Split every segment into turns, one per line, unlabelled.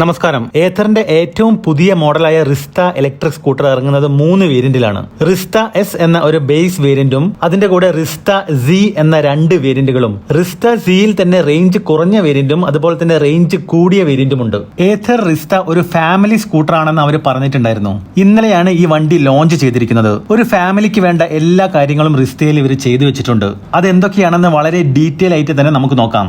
നമസ്കാരം. ഏഥറിന്റെ ഏറ്റവും പുതിയ മോഡലായ റിസ്ത ഇലക്ട്രിക് സ്കൂട്ടർ ഇറങ്ങുന്നത് മൂന്ന് വേരിയന്റിലാണ്. റിസ്ത എസ് എന്ന ഒരു ബേസ് വേരിയന്റും അതിന്റെ കൂടെ റിസ്ത സി എന്ന രണ്ട് വേരിയന്റുകളും റിസ്ത സിയിൽ തന്നെ റേഞ്ച് കുറഞ്ഞ വേരിയന്റും അതുപോലെ തന്നെ റേഞ്ച് കൂടിയ വേരിയന്റും ഉണ്ട് ഏഥർ റിസ്ത ഒരു ഫാമിലി സ്കൂട്ടർ ആണെന്ന് അവർ പറഞ്ഞിട്ടുണ്ടായിരുന്നു. ഇന്നലെയാണ് ഈ വണ്ടി ലോഞ്ച് ചെയ്തിരിക്കുന്നത്. ഒരു ഫാമിലിക്ക് വേണ്ട എല്ലാ കാര്യങ്ങളും റിസ്തയിൽ ഇവർ ചെയ്തു വെച്ചിട്ടുണ്ട്. അത് എന്തൊക്കെയാണെന്ന് വളരെ ഡീറ്റെയിൽ ആയിട്ട് തന്നെ നമുക്ക് നോക്കാം.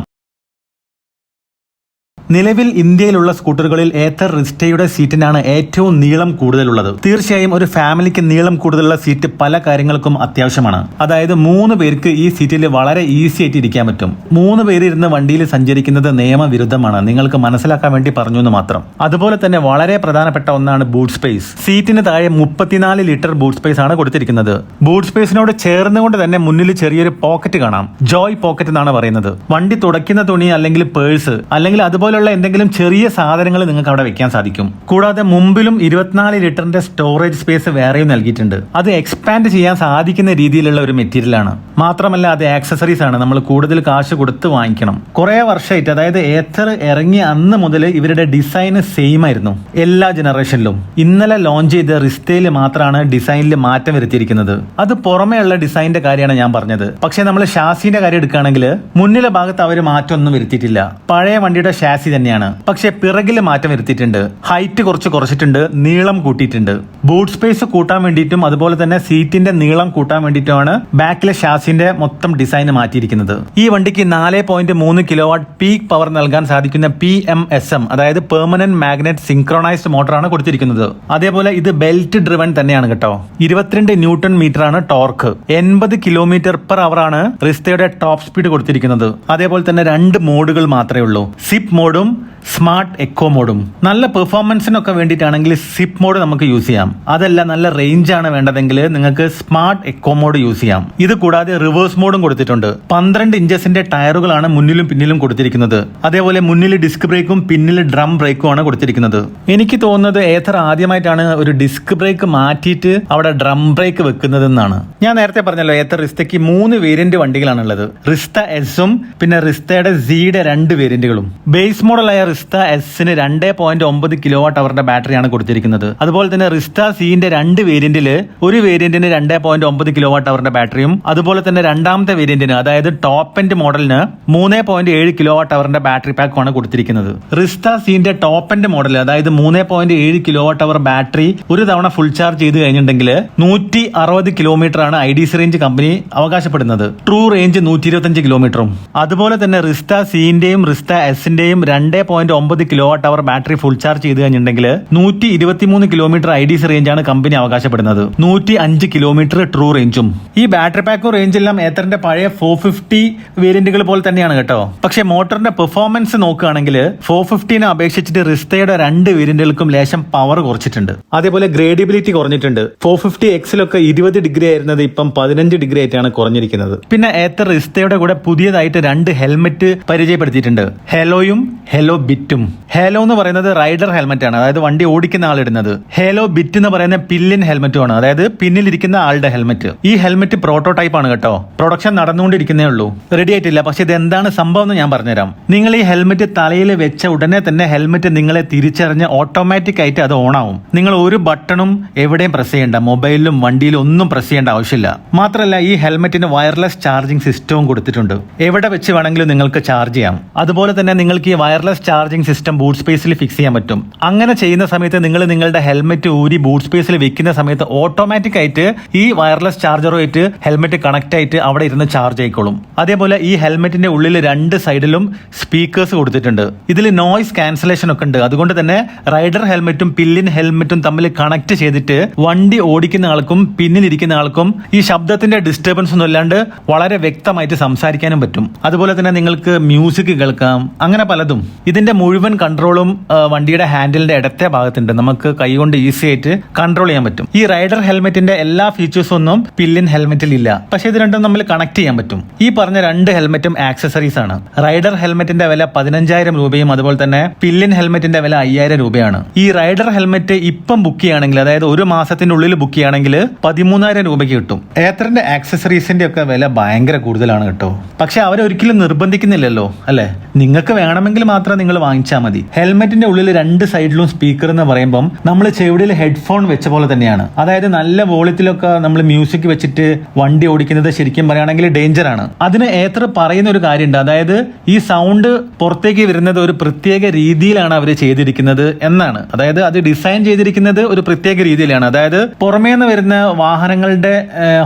നിലവിൽ ഇന്ത്യയിലുള്ള സ്കൂട്ടറുകളിൽ ഏത്തർ റിസ്റ്റയുടെ സീറ്റിനാണ് ഏറ്റവും നീളം കൂടുതലുള്ളത്. തീർച്ചയായും ഒരു ഫാമിലിക്ക് നീളം കൂടുതലുള്ള സീറ്റ് പല കാര്യങ്ങൾക്കും അത്യാവശ്യമാണ്. അതായത് മൂന്ന് പേർക്ക് ഈ സീറ്റിൽ വളരെ ഈസി ആയിട്ട് ഇരിക്കാൻ പറ്റും. മൂന്ന് പേര് ഇരുന്ന് വണ്ടിയിൽ സഞ്ചരിക്കുന്നത് നിയമവിരുദ്ധമാണ്. നിങ്ങൾക്ക് മനസ്സിലാക്കാൻ വേണ്ടി പറഞ്ഞു എന്ന് മാത്രം. അതുപോലെ തന്നെ വളരെ പ്രധാനപ്പെട്ട ഒന്നാണ് ബൂട്ട് സ്പേസ്. സീറ്റിന് താഴെ മുപ്പത്തിനാല് ലിറ്റർ ബൂട്ട് സ്പേസ് ആണ് കൊടുത്തിരിക്കുന്നത്. ബൂട്ട് സ്പേസിനോട് ചേർന്നുകൊണ്ട് തന്നെ മുന്നിൽ ചെറിയൊരു പോക്കറ്റ് കാണാം. ജോയ് പോക്കറ്റ് എന്നാണ് പറയുന്നത്. വണ്ടി തുടയ്ക്കുന്ന തുണി അല്ലെങ്കിൽ പേഴ്സ് അല്ലെങ്കിൽ അതുപോലുള്ള എന്തെങ്കിലും ചെറിയ സാധനങ്ങൾ നിങ്ങൾക്ക് അവിടെ വെക്കാൻ സാധിക്കും. കൂടാതെ മുമ്പിലും ഇരുപത്തിനാല് ലിറ്ററിന്റെ സ്റ്റോറേജ് സ്പേസ് വേറെയും നൽകിയിട്ടുണ്ട്. അത് എക്സ്പാൻഡ് ചെയ്യാൻ സാധിക്കുന്ന രീതിയിലുള്ള ഒരു മെറ്റീരിയൽ ആണ്. മാത്രമല്ല അത് ആക്സസറീസ് ആണ്. നമ്മൾ കൂടുതൽ കാശ് കൊടുത്ത് വാങ്ങിക്കണം. കുറെ വർഷമായിട്ട് അതായത് ഏത്തർ ഇറങ്ങിയ അന്ന് മുതൽ ഇവരുടെ ഡിസൈൻ സെയിം ആയിരുന്നു. എല്ലാ ജനറേഷനിലും ഇന്നലെ ലോഞ്ച് ചെയ്ത റിസ്റ്റയിൽ മാത്രമാണ് ഡിസൈനിൽ മാറ്റം വരുത്തിയിരിക്കുന്നത്. അത് പുറമേയുള്ള ഡിസൈനിന്റെ കാര്യമാണ് ഞാൻ പറഞ്ഞത്. പക്ഷേ നമ്മൾ ഷാസിന്റെ കാര്യം എടുക്കുകയാണെങ്കിൽ മുന്നിലെ ഭാഗത്ത് അവർ മാറ്റമൊന്നും വരുത്തിയിട്ടില്ല. പഴയ വണ്ടിയുടെ ഷാസി തന്നെയാണ്. പക്ഷെ പിറകിൽ മാറ്റം വരുത്തിയിട്ടുണ്ട്. ഹൈറ്റ് കുറച്ച് കുറച്ചിട്ടുണ്ട്. നീളം കൂട്ടിയിട്ടുണ്ട്. ബൂട്ട് സ്പേസ് കൂട്ടാൻ വേണ്ടിയിട്ടും അതുപോലെ തന്നെ സീറ്റിന്റെ നീളം കൂട്ടാൻ വേണ്ടിയിട്ടുമാണ് ബാക്കിലെ ഷാസിന്റെ മൊത്തം ഡിസൈൻ മാറ്റിയിരിക്കുന്നത്. ഈ വണ്ടിക്ക് നാല് പോയിന്റ് മൂന്ന് കിലോ വാട്ട് പീക്ക് പവർ നൽകാൻ സാധിക്കുന്ന പി എം എസ് എം അതായത് പെർമനന്റ് മാഗ്നറ്റ് സിങ്ക്രോണൈസ്ഡ് മോട്ടറാണ് കൊടുത്തിരിക്കുന്നത്. അതേപോലെ ഇത് ബെൽറ്റ് ഡ്രിവൺ തന്നെയാണ് കേട്ടോ. ഇരുപത്തിരണ്ട് ന്യൂട്ടൺ മീറ്റർ ആണ് ടോർക്ക് എൺപത് കിലോമീറ്റർ പെർ അവർ ആണ് റിസ്തയുടെ ടോപ്പ് സ്പീഡ് കൊടുത്തിരിക്കുന്നത്. അതേപോലെ തന്നെ രണ്ട് മോഡുകൾ മാത്രമേ ഉള്ളൂ. സിപ്പ് മോഡും ediyorum. സ്മാർട്ട് എക്കോ മോഡും നല്ല പെർഫോമൻസിനൊക്കെ വേണ്ടിയിട്ടാണെങ്കിൽ സിപ്പ് മോഡ് നമുക്ക് യൂസ് ചെയ്യാം. അതല്ല നല്ല റേഞ്ച് ആണ് വേണ്ടതെങ്കിൽ നിങ്ങൾക്ക് സ്മാർട്ട് എക്കോ മോഡ് യൂസ് ചെയ്യാം. ഇത് കൂടാതെ റിവേഴ്സ് മോഡും കൊടുത്തിട്ടുണ്ട്. പന്ത്രണ്ട് ഇഞ്ചസിന്റെ ടയറുകളാണ് മുന്നിലും പിന്നിലും കൊടുത്തിരിക്കുന്നത്. അതേപോലെ മുന്നിൽ ഡിസ്ക് ബ്രേക്കും പിന്നിൽ ഡ്രം ബ്രേക്കും ആണ് കൊടുത്തിരിക്കുന്നത്. എനിക്ക് തോന്നുന്നത് ഏതർ ആദ്യമായിട്ടാണ് ഒരു ഡിസ്ക് ബ്രേക്ക് മാറ്റിയിട്ട് അവിടെ ഡ്രം ബ്രേക്ക് വെക്കുന്നതെന്നാണ്. ഞാൻ നേരത്തെ പറഞ്ഞല്ലോ ഏത്തർ റിസ്തയ്ക്ക് മൂന്ന് വേരിയന്റ് വണ്ടികളാണുള്ളത്. റിസ്ത എസും പിന്നെ റിസ്തയുടെ സിയുടെ രണ്ട് വേരിയന്റുകളും. ബേസ് മോഡലായ എസിന് രണ്ട് പോയിന്റ് ഒമ്പത് കിലോ വാട്ട് അവറിന്റെ ബാറ്ററിയാണ് കൊടുത്തിരിക്കുന്നത്. അതുപോലെ തന്നെ റിസ്ത സിന്റെ രണ്ട് വേരിയന്റിൽ ഒരു വേരിയന്റിന് രണ്ട് പോയിന്റ് ഒമ്പത് കിലോ വാട്ട് അവറിന്റെ ബാറ്ററിയും അതുപോലെ തന്നെ രണ്ടാമത്തെ വേരിയന്റിന് അതായത് ടോപ്പ് എൻഡ് മോഡലിന് മൂന്ന് പോയിന്റ് ഏഴ് കിലോ വാട്ട് അവറിന്റെ ബാറ്ററി പാക്കുമാണ് കൊടുത്തിരിക്കുന്നത്. റിസ്ത സിന്റെ ടോപ്പ് എൻഡ് മോഡൽ അതായത് മൂന്ന് പോയിന്റ് ഏഴ് കിലോ വാട്ട് അവർ ബാറ്ററി ഒരു തവണ ഫുൾ ചാർജ് ചെയ്ത് കഴിഞ്ഞിട്ടുണ്ടെങ്കിൽ നൂറ്റി അറുപത് കിലോമീറ്റർ ആണ് I D C range company അവകാശപ്പെടുന്നത്. ട്രൂ റേഞ്ച് നൂറ്റി ഇരുപത്തഞ്ച് കിലോമീറ്ററും അതുപോലെ തന്നെ റിസ്ത സിന്റെയും റിസ്ത എസിന്റെയും രണ്ട് പോയിന്റ് ഒമ്പത് kilo watt hour battery full charge ചെയ്ത് കഴിഞ്ഞിട്ടുണ്ടെങ്കിൽ നൂറ്റി ഇരുപത്തിമൂന്ന് കിലോമീറ്റർ ഐ ഡി സി റേഞ്ചാണ് കമ്പനി അവകാശപ്പെടുന്നത്. നൂറ്റി അഞ്ച് കിലോമീറ്റർ ട്രൂ റേഞ്ചും ഈ ബാറ്ററി പാക്കും റേഞ്ചെല്ലാം ഏത്തറിന്റെ പഴയ ഫോർ ഫിഫ്റ്റി വേരിയന്റുകൾ പോലെ തന്നെയാണ് കേട്ടോ. പക്ഷേ മോട്ടറിന്റെ പെർഫോമൻസ് നോക്കുകയാണെങ്കിൽ ഫോർ ഫിഫ്റ്റീനെ അപേക്ഷിച്ചിട്ട് റിസ്തയുടെ രണ്ട് വേരിയന്റുകൾക്കും ലേശം പവർ കുറച്ചിട്ടുണ്ട്. അതേപോലെ ഗ്രേഡിബിലിറ്റി കുറഞ്ഞിട്ടുണ്ട്. ഫോർ ഫിഫ്റ്റി എക്സിലൊക്കെ ഇരുപത് ഡിഗ്രി ആയിരുന്നത് ഇപ്പം പതിനഞ്ച് ഡിഗ്രി ആയിട്ടാണ് കുറഞ്ഞിരിക്കുന്നത്. പിന്നെ ഏത്തർ റിസ്തയുടെ കൂടെ പുതിയതായിട്ട് രണ്ട് ഹെൽമെറ്റ് പരിചയപ്പെടുത്തിയിട്ടുണ്ട്. ഹെലോയും ഹെലോ ബിറ്റും. ഹേലോ എന്ന് പറയുന്നത് റൈഡർ ഹെൽമെറ്റ് ആണ് അതായത് വണ്ടി ഓടിക്കുന്ന ആൾ ഇടുന്നത്. ഹേലോ ബിറ്റ് എന്ന് പറയുന്ന പില്ലിൻ ഹെൽമെറ്റും ആണ് അതായത് പിന്നിലിരിക്കുന്ന ആളുടെ ഹെൽമെറ്റ്. ഈ ഹെൽമെറ്റ് പ്രോട്ടോടൈപ്പ് ആണ് കേട്ടോ. പ്രൊഡക്ഷൻ നടന്നുകൊണ്ടിരിക്കുന്നേ ഉള്ളൂ. റെഡി ആയിട്ടില്ല. പക്ഷെ ഇത് എന്താണ് സംഭവം എന്ന് ഞാൻ പറഞ്ഞുതരാം. നിങ്ങൾ ഈ ഹെൽമെറ്റ് തലയിൽ വെച്ച ഉടനെ തന്നെ ഹെൽമെറ്റ് നിങ്ങളെ തിരിച്ചറിഞ്ഞ് ഓട്ടോമാറ്റിക് ആയിട്ട് അത് ഓൺ ആവും നിങ്ങൾ ഒരു ബട്ടണും എവിടെയും പ്രസ് ചെയ്യേണ്ട. മൊബൈലിലും വണ്ടിയിലും ഒന്നും പ്രസ് ചെയ്യേണ്ട ആവശ്യമില്ല. മാത്രമല്ല ഈ ഹെൽമെറ്റിന് വയർലെസ് ചാർജിംഗ് സിസ്റ്റവും കൊടുത്തിട്ടുണ്ട്. എവിടെ വെച്ച് വേണമെങ്കിലും നിങ്ങൾക്ക് ചാർജ് ചെയ്യാം. അതുപോലെ തന്നെ നിങ്ങൾക്ക് ഈ വയർലെസ് ചാർജിംഗ് സിസ്റ്റം ബൂട്ട് സ്പേസിൽ ഫിക്സ് ചെയ്യാൻ പറ്റും. അങ്ങനെ ചെയ്യുന്ന സമയത്ത് നിങ്ങൾ നിങ്ങളുടെ ഹെൽമെറ്റ് ഊരി ബൂട്ട് സ്പേസിൽ വെക്കുന്ന സമയത്ത് ഓട്ടോമാറ്റിക് ആയിട്ട് ഈ വയർലെസ് ചാർജറുമായിട്ട് ഹെൽമെറ്റ് കണക്ട് ആയിട്ട് അവിടെ ഇരുന്ന് ചാർജ് ആയിക്കോളും. അതേപോലെ ഈ ഹെൽമെറ്റിന്റെ ഉള്ളിൽ രണ്ട് സൈഡിലും സ്പീക്കേഴ്സ് കൊടുത്തിട്ടുണ്ട്. ഇതിൽ നോയ്സ് ക്യാൻസലേഷൻ ഒക്കെ ഉണ്ട്. അതുകൊണ്ട് തന്നെ റൈഡർ ഹെൽമെറ്റും പില്ലിൻ ഹെൽമെറ്റും തമ്മിൽ കണക്ട് ചെയ്തിട്ട് വണ്ടി ഓടിക്കുന്ന ആൾക്കും പിന്നിലിരിക്കുന്ന ആൾക്കും ഈ ശബ്ദത്തിന്റെ ഡിസ്റ്റർബൻസ് ഒന്നും ഇല്ലാണ്ട് വളരെ വ്യക്തമായിട്ട് സംസാരിക്കാനും പറ്റും. അതുപോലെ തന്നെ നിങ്ങൾക്ക് മ്യൂസിക് കേൾക്കാം. അങ്ങനെ പലതും. ഇതിന്റെ മുഴുവൻ കൺട്രോളും വണ്ടിയുടെ ഹാൻഡിലിന്റെ ഇടത്തെ ഭാഗത്തുണ്ട്. നമുക്ക് കൈകൊണ്ട് ഈസി ആയിട്ട് കൺട്രോൾ ചെയ്യാൻ പറ്റും. ഈ റൈഡർ ഹെൽമെറ്റിന്റെ എല്ലാ ഫീച്ചേഴ്സും ഒന്നും പില്ലിൻ ഹെൽമെറ്റിൽ ഇല്ല. പക്ഷെ ഇത് രണ്ടും നമ്മൾ കണക്ട് ചെയ്യാൻ പറ്റും. ഈ പറഞ്ഞ രണ്ട് ഹെൽമെറ്റും ആക്സസറീസ് ആണ്. റൈഡർ ഹെൽമെറ്റിന്റെ വില പതിനഞ്ചായിരം രൂപയും അതുപോലെ തന്നെ പില്ലിൻ ഹെൽമെറ്റിന്റെ വില അയ്യായിരം രൂപയാണ്. ഈ റൈഡർ ഹെൽമെറ്റ് ഇപ്പം ബുക്ക് ചെയ്യുകയാണെങ്കിൽ അതായത് ഒരു മാസത്തിന്റെ ഉള്ളിൽ ബുക്ക് ചെയ്യുകയാണെങ്കിൽ പതിമൂന്നായിരം രൂപയ്ക്ക് കിട്ടും. ഏത്തറിന്റെ ആക്സസറീസിന്റെ ഒക്കെ വില ഭയങ്കര കൂടുതലാണ് കേട്ടോ. പക്ഷെ അവരൊരിക്കലും നിർബന്ധിക്കുന്നില്ലല്ലോ അല്ലെ? നിങ്ങൾക്ക് വേണമെങ്കിൽ മാത്രം നിങ്ങൾ വാങ്ങിച്ചാൽ മതി. ഹെൽമെറ്റിന്റെ ഉള്ളിൽ രണ്ട് സൈഡിലും സ്പീക്കർ എന്ന് പറയുമ്പം നമ്മൾ ചെവിടിയിൽ ഹെഡ്ഫോൺ വെച്ച പോലെ തന്നെയാണ്. അതായത് നല്ല വോളിയത്തിലൊക്കെ നമ്മൾ മ്യൂസിക് വെച്ചിട്ട് വണ്ടി ഓടിക്കുന്നത് ശരിക്കും പറയുകയാണെങ്കിൽ ഡേഞ്ചർ ആണ് അതിന് ഏത്ര പറയുന്ന ഒരു കാര്യമുണ്ട് അതായത് ഈ സൗണ്ട് പുറത്തേക്ക് വരുന്നത് ഒരു പ്രത്യേക രീതിയിലാണ് അവർ ചെയ്തിരിക്കുന്നത് എന്നാണ്. അതായത് അത് ഡിസൈൻ ചെയ്തിരിക്കുന്നത് ഒരു പ്രത്യേക രീതിയിലാണ്. അതായത് പുറമേ നിന്ന് വരുന്ന വാഹനങ്ങളുടെ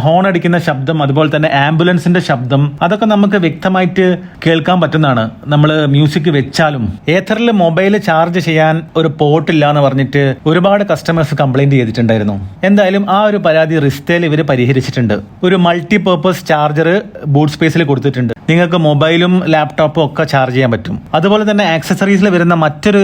ഹോൺ അടിക്കുന്ന ശബ്ദം അതുപോലെ തന്നെ ആംബുലൻസിന്റെ ശബ്ദം അതൊക്കെ നമുക്ക് വ്യക്തമായിട്ട് കേൾക്കാൻ പറ്റുന്നതാണ്. നമ്മൾ മ്യൂസിക് വെച്ചാലും. ഏത്തറിൽ മൊബൈൽ ചാർജ് ചെയ്യാൻ ഒരു പോർട്ട് ഇല്ല എന്ന് പറഞ്ഞിട്ട് ഒരുപാട് കസ്റ്റമേഴ്സ് കംപ്ലൈന്റ് ചെയ്തിട്ടുണ്ടായിരുന്നു. എന്തായാലും ആ ഒരു പരാതി റിസ്റ്റേൽ ഇവർ പരിഹരിച്ചിട്ടുണ്ട്. ഒരു മൾട്ടി പേർപ്പസ് ചാർജർ ബൂട്ട് സ്പേസിൽ കൊടുത്തിട്ടുണ്ട്. നിങ്ങൾക്ക് മൊബൈലും ലാപ്ടോപ്പും ഒക്കെ ചാർജ് ചെയ്യാൻ പറ്റും. അതുപോലെ തന്നെ ആക്സസറീസിൽ വരുന്ന മറ്റൊരു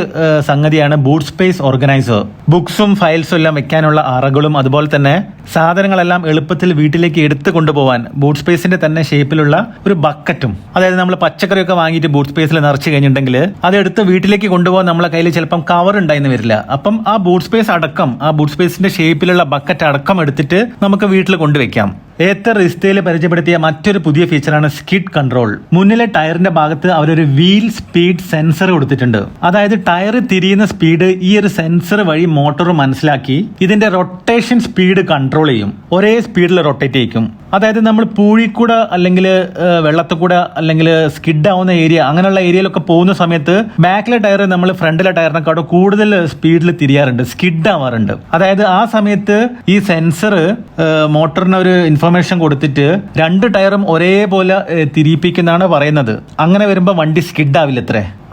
സംഗതിയാണ് ബൂട്ട് സ്പേസ് ഓർഗനൈസർ ബുക്സും ഫയൽസും എല്ലാം വെക്കാനുള്ള അറകളും അതുപോലെ തന്നെ സാധനങ്ങളെല്ലാം എളുപ്പത്തിൽ വീട്ടിലേക്ക് എടുത്തു കൊണ്ടുപോകാൻ ബൂട്ട് സ്പേസിന്റെ തന്നെ ഷേപ്പിലുള്ള ഒരു ബക്കറ്റും അതായത് നമ്മൾ പച്ചക്കറിയൊക്കെ വാങ്ങിയിട്ട് ബൂട്ട് സ്പേസിൽ നിറച്ച് കഴിഞ്ഞിട്ടുണ്ടെങ്കിൽ അത് എടുത്ത് വീട്ടിലേക്ക് കൊണ്ടുപോകാൻ നമ്മളെ കയ്യിൽ ചിലപ്പം കവർ ഉണ്ടായിരുന്നു വരില്ല. അപ്പം ആ ബൂട്ട് സ്പേസ് അടക്കം ആ ബൂട്ട് സ്പേസിന്റെ ഷേപ്പിലുള്ള ബക്കറ്റ് അടക്കം എടുത്തിട്ട് നമുക്ക് വീട്ടിൽ കൊണ്ടുവയ്ക്കാം ഏത്തർ ഇസ്തയിൽ പരിചയപ്പെടുത്തിയ മറ്റൊരു പുതിയ ഫീച്ചറാണ് സ്കിഡ് കൺട്രോൾ മുന്നിലെ ടയറിന്റെ ഭാഗത്ത് അവരൊരു വീൽ സ്പീഡ് സെൻസർ കൊടുത്തിട്ടുണ്ട്. അതായത് ടയർ തിരിയുന്ന സ്പീഡ് ഈ ഒരു സെൻസർ വഴി മോട്ടോർ മനസ്സിലാക്കി ഇതിന്റെ റൊട്ടേഷൻ സ്പീഡ് കൺട്രോൾ ചെയ്യും. ഒരേ സ്പീഡിൽ റൊട്ടേറ്റ് ചെയ്യിക്കും. അതായത് നമ്മൾ പൂഴിക്കൂടെ അല്ലെങ്കിൽ വെള്ളത്തിൽക്കൂടെ അല്ലെങ്കിൽ സ്കിഡ് ആവുന്ന ഏരിയ അങ്ങനെയുള്ള ഏരിയയിലൊക്കെ പോകുന്ന സമയത്ത് ബാക്കിലെ ടയർ നമ്മൾ ഫ്രണ്ടിലെ ടയറിനെക്കാട്ടും കൂടുതൽ സ്പീഡിൽ തിരിയാറുണ്ട് സ്കിഡ് ആവാറുണ്ട്. അതായത് ആ സമയത്ത് ഈ സെൻസർ മോട്ടറിന് ഒരു ഇൻഫർമേഷൻ കൊടുത്തിട്ട് രണ്ട് ടയറും ഒരേപോലെ തിരിപ്പിക്കുന്നതാണ് പറയുന്നത്. അങ്ങനെ വരുമ്പോൾ വണ്ടി സ്കിഡ് ആവില്ല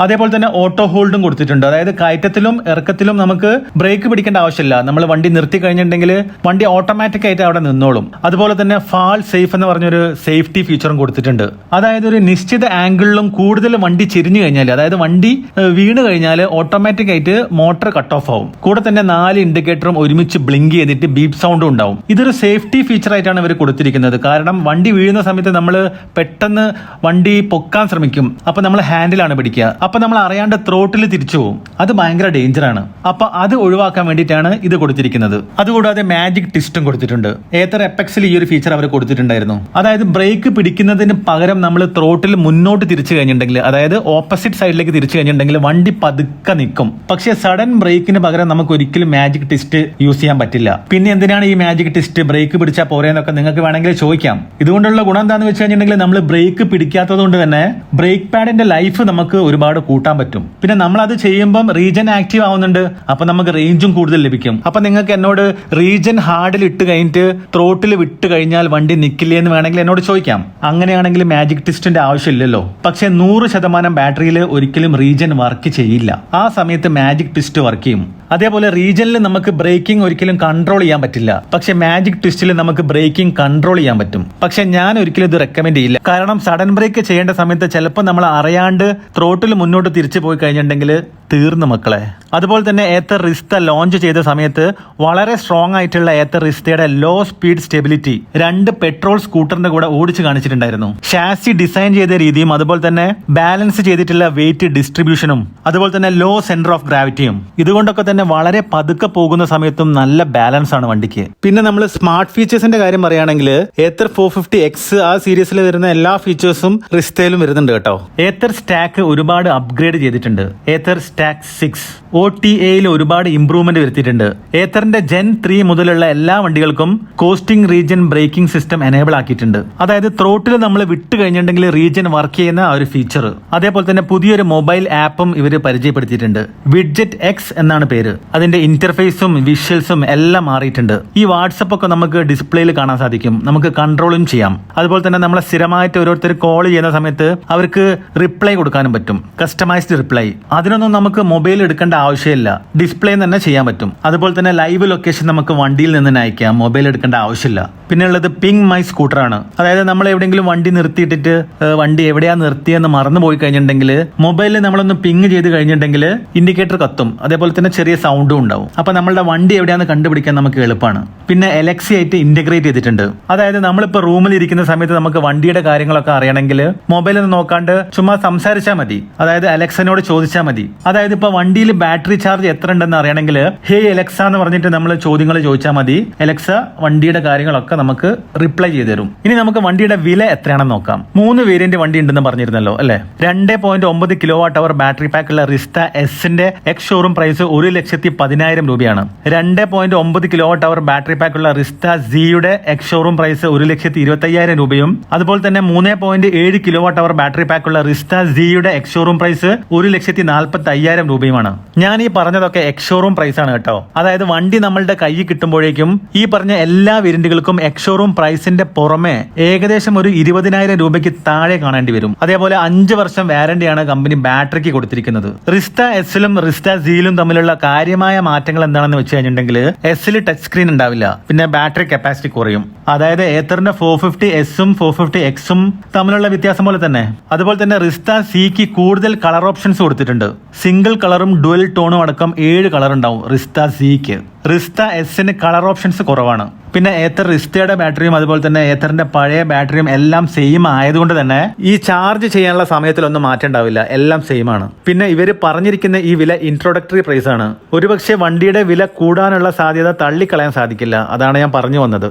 അതേപോലെ തന്നെ ഓട്ടോ ഹോൾഡും കൊടുത്തിട്ടുണ്ട്. അതായത് കയറ്റത്തിലും ഇറക്കത്തിലും നമുക്ക് ബ്രേക്ക് പിടിക്കേണ്ട ആവശ്യമില്ല. നമ്മൾ വണ്ടി നിർത്തി കഴിഞ്ഞിട്ടുണ്ടെങ്കിൽ വണ്ടി ഓട്ടോമാറ്റിക് ആയിട്ട് അവിടെ നിന്നോളും. അതുപോലെ തന്നെ ഫാൾ സേഫ് എന്ന് പറഞ്ഞൊരു സേഫ്റ്റി ഫീച്ചറും കൊടുത്തിട്ടുണ്ട്. അതായത് ഒരു നിശ്ചിത ആംഗിളിലും കൂടുതൽ വണ്ടി ചെരിഞ്ഞു കഴിഞ്ഞാൽ അതായത് വണ്ടി വീണ് കഴിഞ്ഞാൽ ഓട്ടോമാറ്റിക് ആയിട്ട് മോട്ടർ കട്ട് ഓഫ് ആവും. കൂടെ തന്നെ നാല് ഇൻഡിക്കേറ്ററും ഒരുമിച്ച് ബ്ലിങ്ക് ചെയ്തിട്ട് ബീപ് സൗണ്ടും ഉണ്ടാവും. ഇതൊരു സേഫ്റ്റി ഫീച്ചർ ആയിട്ടാണ് ഇവർ കൊടുത്തിരിക്കുന്നത്. കാരണം വണ്ടി വീഴുന്ന സമയത്ത് നമ്മൾ പെട്ടെന്ന് വണ്ടി പൊക്കാൻ ശ്രമിക്കും. അപ്പൊ നമ്മൾ ഹാൻഡിലാണ് പിടിക്കുക. അപ്പൊ നമ്മൾ അറിയാണ്ട് ത്രോട്ടിൽ തിരിച്ചു പോകും അത് ഭയങ്കര ഡേഞ്ചറാണ് അപ്പൊ അത് ഒഴിവാക്കാൻ വേണ്ടിയിട്ടാണ് ഇത് കൊടുത്തിരിക്കുന്നത്. അതുകൂടാതെ മാജിക് ടിസ്റ്റും കൊടുത്തിട്ടുണ്ട്. ഏത്തർ എപ്പക്സിൽ ഈ ഒരു ഫീച്ചർ അവർ കൊടുത്തിട്ടുണ്ടായിരുന്നു. അതായത് ബ്രേക്ക് പിടിക്കുന്നതിന് പകരം നമ്മൾ ത്രോട്ടിൽ മുന്നോട്ട് തിരിച്ചു കഴിഞ്ഞിട്ടുണ്ടെങ്കിൽ അതായത് ഓപ്പോസിറ്റ് സൈഡിലേക്ക് തിരിച്ചു കഴിഞ്ഞിട്ടുണ്ടെങ്കിൽ വണ്ടി പതുക്കെ നിൽക്കും. പക്ഷേ സഡൻ ബ്രേക്കിന് പകരം നമുക്ക് ഒരിക്കലും മാജിക് ടിസ്റ്റ് യൂസ് ചെയ്യാൻ പറ്റില്ല. പിന്നെ എന്തിനാണ് ഈ മാജിക് ടിസ്റ്റ് ബ്രേക്ക് പിടിച്ചാൽ പോരെന്നൊക്കെ നിങ്ങൾക്ക് വേണമെങ്കിൽ ചോദിക്കാം. ഇതുകൊണ്ടുള്ള ഗുണം എന്താണെന്ന് വെച്ച് കഴിഞ്ഞിട്ടുണ്ടെങ്കിൽ നമ്മൾ ബ്രേക്ക് പിടിക്കാത്തത് കൊണ്ട് തന്നെ ബ്രേക്ക് പാഡിന്റെ ലൈഫ് നമുക്ക് ഒരുപാട് കൂട്ടാൻ പറ്റും. പിന്നെ നമ്മൾ അത് ചെയ്യുമ്പം റീജൻ ആക്റ്റീവ് ആവുന്നുണ്ട്. അപ്പൊ നമുക്ക് റേഞ്ചും കൂടുതൽ ലഭിക്കും. അപ്പൊ നിങ്ങൾക്ക് എന്നോട് റീജൻ ഹാർഡിൽ ഇട്ട് കഴിഞ്ഞിട്ട് ത്രോട്ടിൽ വിട്ട് കഴിഞ്ഞാൽ വണ്ടി നിൽക്കില്ലേ എന്ന് വേണമെങ്കിൽ എന്നോട് ചോദിക്കാം. അങ്ങനെയാണെങ്കിൽ മാജിക് ടിസ്റ്റിന്റെ ആവശ്യമില്ലല്ലോ. പക്ഷേ നൂറ് ശതമാനം ബാറ്ററിയിൽ ഒരിക്കലും റീജൻ വർക്ക് ചെയ്യില്ല. ആ സമയത്ത് മാജിക് ടിസ്റ്റ് വർക്ക് ചെയ്യും. അതേപോലെ റീജനിൽ നമുക്ക് ബ്രേക്കിംഗ് ഒരിക്കലും കൺട്രോൾ ചെയ്യാൻ പറ്റില്ല. പക്ഷെ മാജിക് ട്വിസ്റ്റിൽ നമുക്ക് ബ്രേക്കിംഗ് കൺട്രോൾ ചെയ്യാൻ പറ്റും. പക്ഷെ ഞാൻ ഒരിക്കലും ഇത് റെക്കമെൻഡ് ചെയ്യില്ല. കാരണം സഡൻ ബ്രേക്ക് ചെയ്യേണ്ട സമയത്ത് ചിലപ്പോൾ നമ്മൾ അറിയാണ്ട് ത്രോട്ടിൽ മുന്നോട്ട് തിരിച്ചു പോയി കഴിഞ്ഞിട്ടുണ്ടെങ്കിൽ തീർന്നു മക്കളെ. അതുപോലെ തന്നെ ഏത്തർ റിസ്ത ലോഞ്ച് ചെയ്ത സമയത്ത് വളരെ സ്ട്രോങ് ആയിട്ടുള്ള ഏത്തർ റിസ്തയുടെ ലോ സ്പീഡ് സ്റ്റെബിലിറ്റി രണ്ട് പെട്രോൾ സ്കൂട്ടറിന്റെ കൂടെ ഓടിച്ചു കാണിച്ചിട്ടുണ്ടായിരുന്നു. ഷാസി ഡിസൈൻ ചെയ്ത രീതിയും അതുപോലെ തന്നെ ബാലൻസ് ചെയ്തിട്ടുള്ള വെയിറ്റ് ഡിസ്ട്രിബ്യൂഷനും അതുപോലെ തന്നെ ലോ സെന്റർ ഓഫ് ഗ്രാവിറ്റിയും ഇതുകൊണ്ടൊക്കെ തന്നെ വളരെ പതുക്കെ പോകുന്ന സമയത്തും നല്ല ബാലൻസ് ആണ് വണ്ടിക്ക്. പിന്നെ നമ്മൾ സ്മാർട്ട് ഫീച്ചേഴ്സിന്റെ കാര്യം പറയുകയാണെങ്കിൽ ഏത്തർ ഫോർ ഫിഫ്റ്റി എക്സ് ആ സീരീസിൽ വരുന്ന എല്ലാ ഫീച്ചേഴ്സും റിസ്തയിലും വരുന്നുണ്ട് കേട്ടോ. ഏത്തർ സ്റ്റാക്ക് ഒരുപാട് അപ്ഗ്രേഡ് ചെയ്തിട്ടുണ്ട്. Ather stack six O T എയിൽ ഒരുപാട് ഇംപ്രൂവ്മെന്റ് വരുത്തിയിട്ടുണ്ട്. ഏത്തറിന്റെ ജെൻ ത്രീ മുതലുള്ള എല്ലാ വണ്ടികൾക്കും coasting regen braking system enable ആക്കിയിട്ടുണ്ട്. അതായത് ത്രോട്ടിൽ നമ്മൾ വിട്ടു കഴിഞ്ഞിട്ടുണ്ടെങ്കിൽ റീജിയൻ വർക്ക് ചെയ്യുന്ന ആ ഒരു ഫീച്ചർ അതേപോലെ തന്നെ പുതിയൊരു മൊബൈൽ ആപ്പും ഇവർ പരിചയപ്പെടുത്തിയിട്ടുണ്ട്. വിഡ്ജറ്റ് എക്സ് എന്നാണ് പേര്. അതിന്റെ ഇന്റർഫേസും വിഷ്വൽസും എല്ലാം മാറിയിട്ടുണ്ട്. ഈ വാട്സപ്പ് ഒക്കെ നമുക്ക് ഡിസ്പ്ലേയിൽ കാണാൻ സാധിക്കും. നമുക്ക് കൺട്രോളും ചെയ്യാം. അതുപോലെ തന്നെ നമ്മളെ സ്ഥിരമായിട്ട് ഓരോരുത്തർ കോൾ ചെയ്യുന്ന സമയത്ത് അവർക്ക് റിപ്ലൈ കൊടുക്കാനും പറ്റും. കസ്റ്റമൈസ്ഡ് റിപ്ലൈ അതിനൊന്നും നമുക്ക് മൊബൈൽ എടുക്കേണ്ട ആവശ്യമില്ല. ഡിസ്പ്ലേ തന്നെ ചെയ്യാൻ പറ്റും. അതുപോലെ തന്നെ ലൈവ് ലൊക്കേഷൻ നമുക്ക് വണ്ടിയിൽ നിന്ന് തന്നെ അയക്കാം. മൊബൈൽ എടുക്കേണ്ട ആവശ്യമില്ല. പിന്നെ ഉള്ളത് പിങ് മൈ സ്കൂട്ടറാണ്. അതായത് നമ്മൾ എവിടെയെങ്കിലും വണ്ടി നിർത്തിയിട്ടിട്ട് വണ്ടി എവിടെയാ നിർത്തിയെന്ന് മറന്നു പോയി കഴിഞ്ഞിട്ടുണ്ടെങ്കിൽ മൊബൈലിൽ നമ്മളൊന്ന് പിങ് ചെയ്ത് കഴിഞ്ഞിട്ടുണ്ടെങ്കിൽ ഇൻഡിക്കേറ്റർ കത്തും. അതേപോലെ തന്നെ ചെറിയ സൗണ്ടും ഉണ്ടാവും. അപ്പൊ നമ്മളുടെ വണ്ടി എവിടെയാന്ന് കണ്ടുപിടിക്കാൻ നമുക്ക് എളുപ്പമാണ്. പിന്നെ എലക്സി ആയിട്ട് ഇന്റഗ്രേറ്റ് ചെയ്തിട്ടുണ്ട്. അതായത് നമ്മളിപ്പോ റൂമിൽ ഇരിക്കുന്ന സമയത്ത് നമുക്ക് വണ്ടിയുടെ കാര്യങ്ങളൊക്കെ അറിയണമെങ്കിൽ മൊബൈലിൽ നോക്കാണ്ട് ചുമ്മാ സംസാരിച്ചാൽ മതി. അതായത് അലക്സനോട് ചോദിച്ചാൽ മതി. അതായത് ഇപ്പൊ വണ്ടിയിൽ ബാറ്ററി ചാർജ് എത്ര ഉണ്ടെന്ന് അറിയണമെങ്കിൽ ഹേ എലക്സ എന്ന് പറഞ്ഞിട്ട് നമ്മൾ ചോദ്യങ്ങൾ ചോദിച്ചാൽ മതി. എലക്സ വണ്ടിയുടെ കാര്യങ്ങളൊക്കെ നമുക്ക് റിപ്ലൈ ചെയ്തു തരും. ഇനി നമുക്ക് വണ്ടിയുടെ വില എത്രയാണെന്ന് നോക്കാം. മൂന്ന് വേരിയന്റ് വണ്ടി ഉണ്ടെന്ന് പറഞ്ഞിരുന്നല്ലോ അല്ലെ? രണ്ട് പോയിന്റ് ഒമ്പത് kilo watt hour battery pack ഉള്ള റിസ്റ്റ എസിന്റെ എക്സ് ഷോറൂം പ്രൈസ് ഒരു ലക്ഷത്തി പതിനായിരം രൂപയാണ്. രണ്ട് പോയിന്റ് ഒമ്പത് kilo watt hour battery pack ഉള്ള റിസ്റ്റ സിയുടെ എക്സ് ഷോറൂം പ്രൈസ് ഒരു ലക്ഷത്തി ഇരുപത്തി അയ്യായിരം രൂപയും അതുപോലെ തന്നെ മൂന്ന് പോയിന്റ് ഏഴ് kilo watt hour battery pack ഉള്ള റിസ്റ്റ സിയുടെ എക്സ് ഷോറൂം പ്രൈസ് ഒരു ലക്ഷത്തി നാൽപ്പത്തി അയ്യായിരം രൂപയുമാണ്. ഞാൻ ഈ പറഞ്ഞതൊക്കെ എക്സോറൂം പ്രൈസ് ആണ് കേട്ടോ. അതായത് വണ്ടി നമ്മളുടെ കയ്യിൽ കിട്ടുമ്പോഴേക്കും ഈ പറഞ്ഞ എല്ലാ വേരിയന്റുകൾക്കും എക്സോറൂം പ്രൈസിന്റെ പുറമെ ഏകദേശം ഒരു ഇരുപതിനായിരം രൂപയ്ക്ക് താഴെ കാണേണ്ടി വരും. അതേപോലെ അഞ്ച് വർഷം വാരണ്ടിയാണ് കമ്പനി ബാറ്ററിക്ക് കൊടുത്തിരിക്കുന്നത്. റിസ്റ്റ എസിലും റിസ്റ്റ സിയിലും തമ്മിലുള്ള കാര്യമായ മാറ്റങ്ങൾ എന്താണെന്ന് വെച്ച് കഴിഞ്ഞിട്ടുണ്ടെങ്കിൽ എസിൽ ടച്ച് സ്ക്രീൻ ഉണ്ടാവില്ല. പിന്നെ ബാറ്ററി കപ്പാസിറ്റി കുറയും. അതായത് ഏത്തറിന്റെ ഫോർ ഫിഫ്റ്റി എസും ഫോർ ഫിഫ്റ്റി എക്സും തമ്മിലുള്ള വ്യത്യാസം പോലെ തന്നെ. അതുപോലെ തന്നെ റിസ്റ്റ സിക്ക് കൂടുതൽ കളർ ഓപ്ഷൻസ് കൊടുത്തിട്ടുണ്ട്. കളറും ഡുവൽ ടോണും അടക്കം ഏഴ് കളർ ഉണ്ടാവും റിസ്ത സിക്ക്. റിസ്ത എസിന് കളർ ഓപ്ഷൻസ് കുറവാണ്. പിന്നെ ഏത്തർ റിസ്തയുടെ ബാറ്ററിയും അതുപോലെ തന്നെ ഏത്തറിന്റെ പഴയ ബാറ്ററിയും എല്ലാം സെയിം ആയതുകൊണ്ട് തന്നെ ഈ ചാർജ് ചെയ്യാനുള്ള സമയത്തിലൊന്നും ഒന്നും ഉണ്ടാവില്ല എല്ലാം സെയിം ആണ്. പിന്നെ ഇവർ പറഞ്ഞിരിക്കുന്ന ഈ വില ഇൻട്രോഡക്ടറി പ്രൈസ് ആണ്. ഒരുപക്ഷെ വണ്ടിയുടെ വില കൂടാനുള്ള സാധ്യത തള്ളിക്കളയാൻ സാധിക്കില്ല. അതാണ് ഞാൻ പറഞ്ഞു വന്നത്.